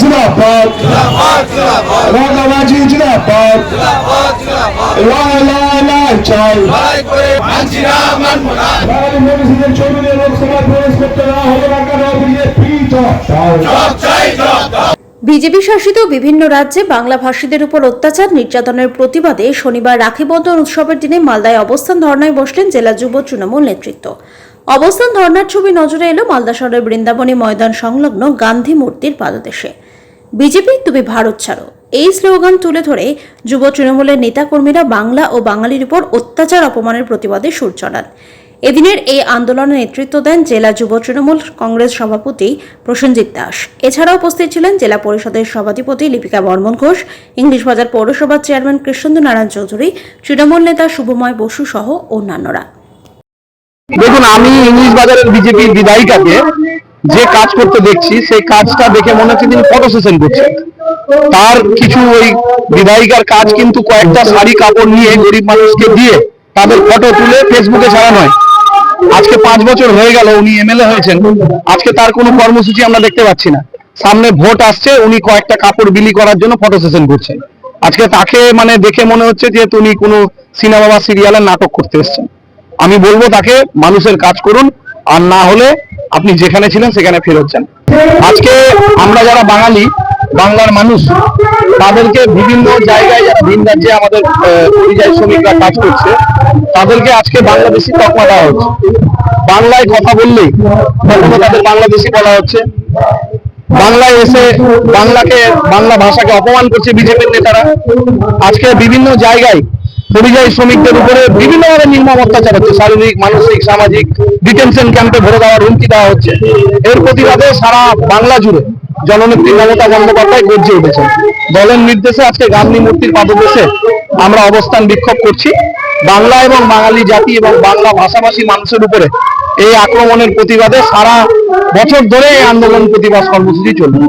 জিন্দাবাদ। রাগাবাজি জিন্দাবাদ। লাই লাই লাই চাই। বাঙালি মনীষীদের চৌধুরী লোকসভায় প্রবেশ করতে না হলে বিজেপি বিজেপি শাসিত বিভিন্ন রাজ্যে বাংলা ভাষীদের উপর অত্যাচার নির্যাতনের প্রতিবাদে শনিবার রাখি বন্ধন উৎসবের দিনে মালদায় অবস্থান ধর্নায় বসলেন জেলা যুব তৃণমূল নেতৃত্ব। অবস্থান ধর্নার ছবি নজরে এলো মালদা শহরের বৃন্দাবনী ময়দান সংলগ্ন গান্ধী মূর্তির পাদদেশে। বিজেপি, তুমি ভারত ছাড়ো। এই স্লোগান তুলে ধরে যুব তৃণমূলের নেতাকর্মীরা বাংলা ও বাঙালির উপর অত্যাচার, অপমানের প্রতিবাদে সুর চড়ান এদিনের এই আন্দোলনে নেতৃত্ব দেন জেলা যুব তৃণমূল কংগ্রেস সভাপতি প্রসেনজিৎ দাস। এছাড়াও উপস্থিত ছিলেন জেলা পরিষদের সভাধিপতি লিপিকা বর্মন ঘোষ, ইংলিশ বাজার পৌরসভার চেয়ারম্যান কৃষ্ণেন্দু নারায়ণ চৌধুরী, তৃণমূল নেতা শুভময় বসু সহ অন্যান্যরা। দেখুন, আমি ইংলিশ বাজারের বিজেপির বিধায়িকাকে যে কাজ করতে দেখছি, সেই কাজটা দেখে মনে হচ্ছে তিনি ফটো সেশন করছেন। তার কিছু ওই বিধায়িকার কাজ কিন্তু কয়েকটা শাড়ি, কাপড় নিয়ে গরিব মানুষকে দিয়ে তাদের ফটো তুলে ফেসবুকে ছাড়ানো হয়। আজকে পাঁচ বছর হয়ে গেল, উনি এমএলএ হয়েছেন। আজকে তার কোনো কর্মসূচি আমরা দেখতে পাচ্ছি না। সামনে ভোট আসছে, উনি কয়েকটা কাপড় বিলি করার জন্য ফটো সেশন করছেন। আজকে তাকে মানে দেখে মনে হচ্ছে যে উনি কোনো সিনেমা বা সিরিয়ালের নাটক করতে এসেছেন। আমি বলব তাকে মানুষের কাজ করুন, আর না হলে আপনি যেখানে ছিলেন সেখানে ফেরত যান। আজকে আমরা যারা বাঙালি, বাংলার মানুষ, তাদেরকে বিভিন্ন জায়গায় ভিন রাজ্যে আমাদের পরিযায়ী শ্রমিকরা কাজ করছে, তাদেরকে আজকে বাংলাদেশি তকমা দেওয়া হচ্ছে। বাংলায় কথা বললেই কখনো তাদের বাংলাদেশি বলা হচ্ছে। বাংলায় এসে বাংলাকে, বাংলা ভাষাকে অপমান করছে বিজেপির নেতারা। আজকে বিভিন্ন জায়গায় পরিযায়ী শ্রমিকদের উপরে বিভিন্নভাবে নির্মম অত্যাচার হচ্ছে। শারীরিক, মানসিক, সামাজিক ডিটেনশন ক্যাম্পে ভরে দেওয়ার হুমকি দেওয়া হচ্ছে। এর প্রতিবাদে সারা বাংলা জুড়ে জননেত্রী মমতা বন্দ্যোপাধ্যায় গর্জে উঠেছেন। দলের নির্দেশে আজকে গান্ধী মূর্তির পাদদেশে আমরা অবস্থান বিক্ষোভ করছি। বাংলা এবং বাঙালি জাতি এবং বাংলা ভাষাভাষী মানুষের উপরে এই আক্রমণের প্রতিবাদে সারা বছর ধরে এই আন্দোলন প্রতিবাদ কর্মসূচি চলবে